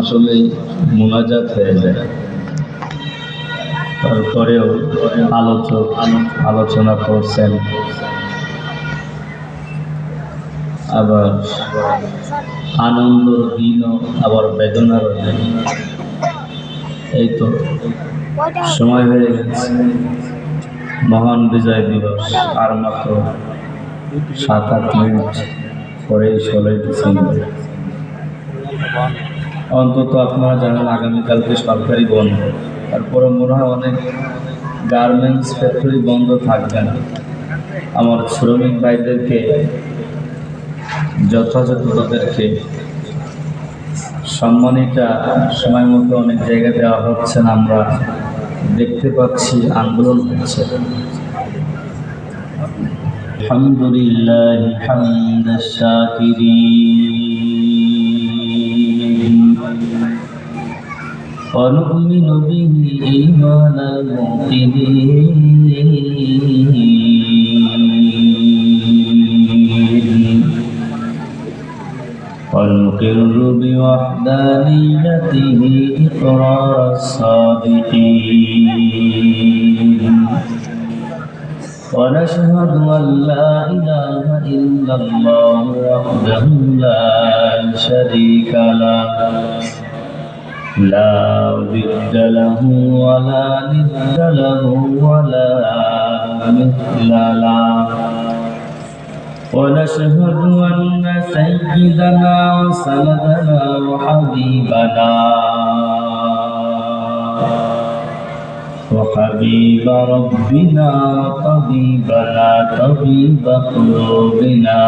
আসলে মোনাজাত হয়ে যায়। তারপরেও আলোচক আলোচনা করছেন। আবার আনন্দ দিনও আবার বেদনারও দিন এই তো সময় হয়ে গেছে। মহান বিজয় দিবস, আর মাত্র সাত আট মিনিট পরেই ষোলোই ডিসেম্বর। অন্তত আপনারা জানেন আগামীকালকে সরকারি বন্ধ। তারপরে মনে হয় অনেক গার্মেন্টস ফ্যাক্টরি বন্ধ থাকবে না। আমার শ্রমিক ভাইদেরকে, যথাযথ তাদেরকে সম্মানিতা সময় মতো অনেক জায়গা দেওয়া হচ্ছে না, আমরা দেখতে পাচ্ছি আন্দোলন হচ্ছে। শাকিরিন। ونؤمن به إيمان الموقنين ونقر بوحدانيته إقرار الصادقين. ونشهد أن لا إله إلا الله وحده لا شريك له. لا ضد له ولا ند له ولا مثل له. ونشهد أن سيدنا وسندنا وحبيبنا. وحبيب ربنا طبيبنا طبيب قلوبنا.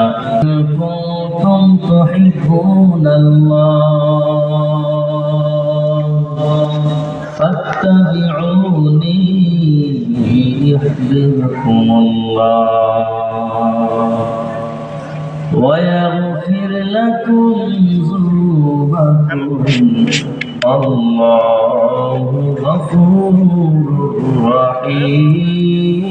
إن كنتم تحبون الله. فاتبعوني يحببكم الله ويغفر لكم ذنوبكم. الله غفور رحيم.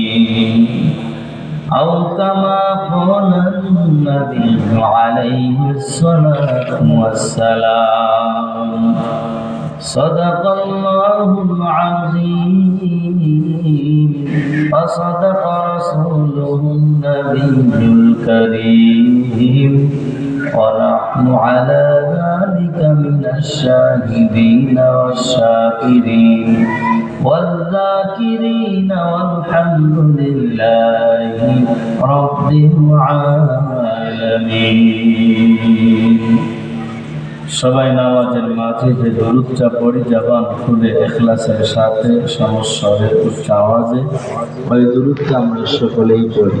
أو كما قال النبي عليه الصلاة والسلام. صدق الله العظيم. وصدق رسوله النبي الكريم. ونحن على ذلك من الشاهدين والشاكرين والذاكرين والحمد لله رب العالمين সবাই নামাজের মাঝে যে দরুদটা পড়ি জবান খুলে এখলাসের সাথে সমস্বরের উচ্চ আওয়াজে ওই দরুদটা আমরা সকলেই পড়ি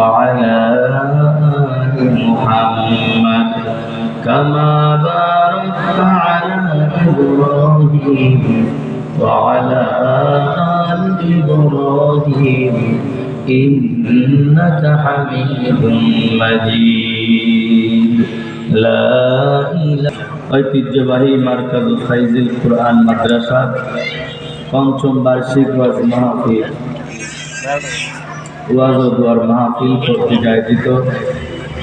وعلى آل محمد كما باركت على إبراهيم وعلى آل إبراهيم إنك حميد مجيد لا إله ঐতিহ্যবাহী মার্কাজ ফাইজুল কোরআন মাদ্রাসা পঞ্চম বার্ষিক ওয়াজ মাহফিল ওয়াজ ও দুয়ার মাহফিল কর্তৃক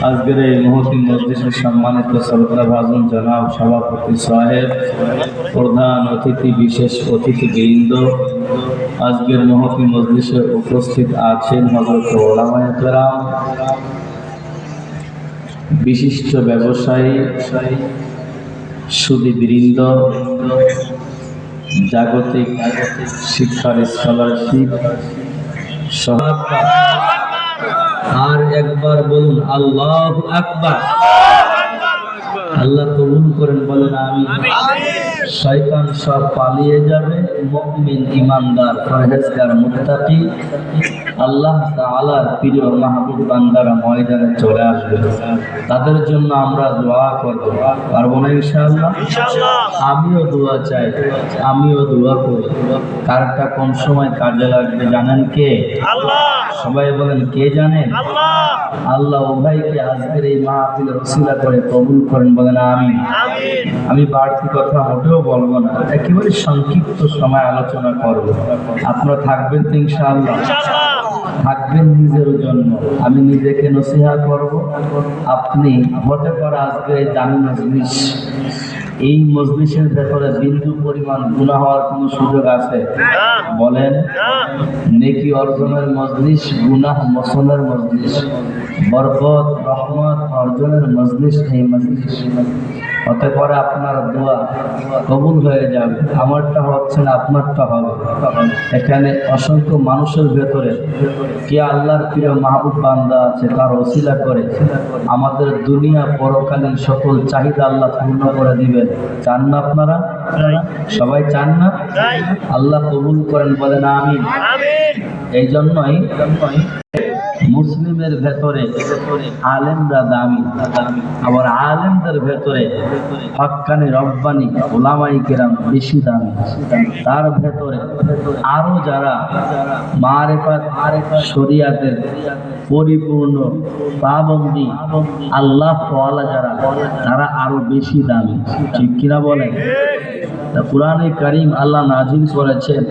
আজকের এই মহতি মসজিদের সম্মানিত সরকার ভাজন জনাব সভাপতি সাহেব, প্রধান অতিথি, বিশেষ অতিথিবৃন্দ, আজকের মহতি মসজিদে উপস্থিত আছেন হজরত ওলামায় কেরাম বিশিষ্ট ব্যবসায়ী সুদী বৃন্দ জাগতিক শিক্ষার স্কলারশিপ আর একবার বলুন আল্লাহ আকবার। আল্লাহ কবুল করেন বলেন আমি শয়তান সব পালিয়ে যাবে মুমিন ইমানদার পরহেজগার মুত্তাকি। আল্লাহ তাআলার প্রিয় মাহবুব বান্দারা ময়দানে চলে আসবে। তাদের জন্য আমরা দোয়া করব। পারব না ইনশাআল্লাহ? আমিও দোয়া চাই আমিও দোয়া করি। কারটা কোন সময় কাজে লাগবে জানেন কে? সবাই বলেন কে জানেন? আল্লাহ। উভয়কে আজকের এই মাহফিল রসিলা করে কবুল করেন বলেন আমি আমি বাড়তি কথা মোটেও বলব না। একেবারে সংক্ষিপ্ত সময় আলোচনা করব। আপনারা থাকবেন তো ইনশাআল্লাহ। থাকবেন নিজের জন্য। আমি নিজেকে নসিহা করব। আপনি হতে পারে আজকে দামি মজলিস এই মজলিসের ভেতরে বিন্দু পরিমাণ গুণা হওয়ার কোনো সুযোগ আছে? বলেন। নেকি অর্জনের মজলিস গুনাহ মোসনের মজলিস বরকত রহমত অর্জনের মজলিস এই মজলিস হতে পারে আপনার দোয়া কবুল হয়ে যাবে। আমারটা হচ্ছে না আপনারটা হবে। এখানে অসংখ্য মানুষের ভেতরে কে আল্লাহর প্রিয় মাহবুব বান্দা আছে তার ওসিলা করে। আমাদের দুনিয়া পরকালীন সকল চাহিদা আল্লাহ পূর্ণ করে দিবেন। চান না আপনারা? সবাই চান না? আল্লাহ কবুল করেন বলেন আমি এই জন্যই মুসলিমের ভেতরে আলেমরা দামি। আবার আলেমদের ভেতরে হক্কানি রব্বানি ওলামাই কেরাম বেশি দামি। তার ভেতরে আরও যারা মারেফাত, শরিয়াতের পরিপূর্ণ পাবন্দি আল্লাহ ওয়ালা যারা, তারা আরও বেশি দামি। ঠিক কিনা বলেন? তা কোরআনে কারিম আল্লাহ নাজিল করেছেন।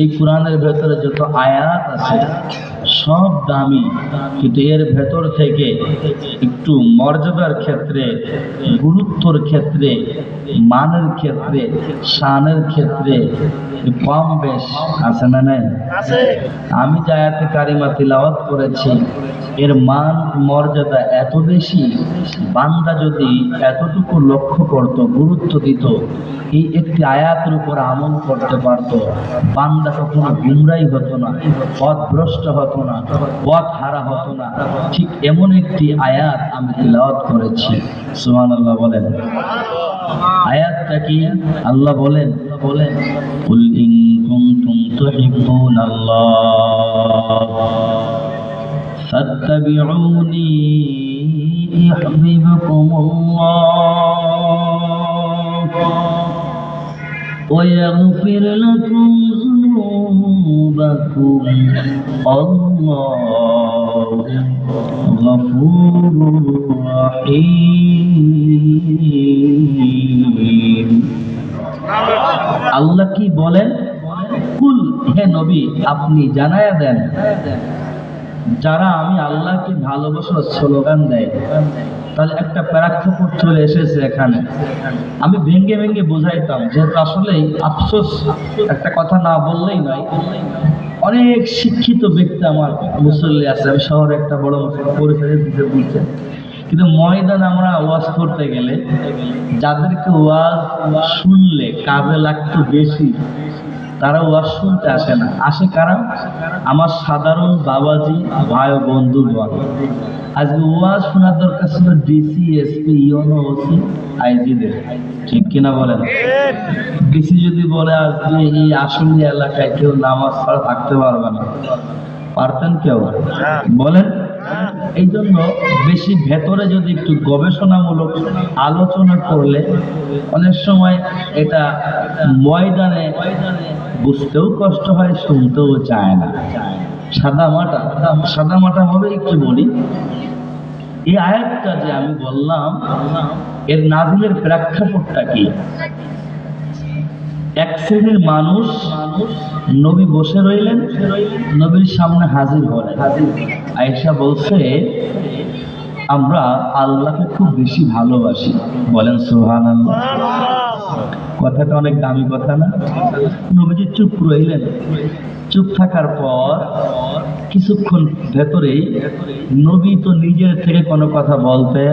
এই কোরআনের ভেতরে যত আয়াত আছে সব দামি কিন্তু এর ভেতর থেকে একটু মর্যাদার ক্ষেত্রে গুরুত্বর ক্ষেত্রে মানের ক্ষেত্রে শানের ক্ষেত্রে কম বেশ আছে না নাই? আমি জায়াতে কারিমা তিলাওয়াত করেছি এর মান মর্যাদা এত বেশি, বান্দা যদি এতটুকু লক্ষ্য করত, গুরুত্ব দিত, এই একটি আয়াতের উপর আমল করতে পারত, বান্দা কখনো গুমরাই হতো না, পথ ভ্রষ্ট হতো না, পথ হারা হতো না। ঠিক এমন একটি আয়াত আমি তিলাওয়াত করেছি। সুহান আল্লাহ বলেন। আয়াতটা কি? আল্লাহ বলেন বলেন, কুল ইন কুনতুম তুহিব্বুনাল্লাহ। فاتبعوني يحببكم الله ويغفر لكم ذنوبكم الله غفور رحيم আল্লাহ কি বলেন কুল হে নবী আপনি জানায়া দেন যারা আমি আল্লাহকে ভালোবাসার স্লোগান দেয়, তাহলে একটা প্রেক্ষাপট চলে এসেছে এখানে। আমি ভেঙ্গে ভেঙ্গে বোঝাইতাম যেহেতু আসলেই আফসোস। একটা কথা না বললেই নয়। অনেক শিক্ষিত ব্যক্তি আমার মুসল্লি আছে। আমি শহরে একটা বড় পরিচয় দিতে বলছেন কিন্তু ময়দান আমরা ওয়াজ করতে গেলে যাদেরকে ওয়াজ শুনলে কাজে লাগতো বেশি। তারা ওয়াজ শুনতে আসে না। আসে কারা? আমার সাধারণ বাবাজি, ভাই বন্ধু বন্ধুগণ আজকে ওয়াজ শোনার দরকার ছিল ডিসি এসপি ইউনো ওসি আইজিদের ঠিক কিনা বলেন? ডিসি যদি বলে আজকে এই আসলি এলাকায় কেউ নামাজ ছাড়া থাকতে পারবে না। পারতেন কেউ বলেন। এই জন্য বেশি ভেতরে যদি একটু গবেষণামূলক আলোচনা করলে অনেক সময় এটা ময়দানে বুঝতেও কষ্ট হয় শুনতেও চায় না। সাদা মাটা সাদা মাটা হবে একটু বলি। এই আয়াতটা যে আমি বললাম এর নাজিলের প্রেক্ষাপটটা কি? এক শ্রেণির মানুষ নবী বসে রইলেন, নবীর সামনে হাজির হলেন। আয়েশা বলছে, আমরা আল্লাহকে খুব বেশি ভালোবাসি। বলেন সোহান কথাটা অনেক দামি কথা না? নবীজি চুপ রইলেন। চুপ থাকার পর কিছুক্ষণ ভেতরেই নবী তো নিজের থেকে কোনো কথা বলতে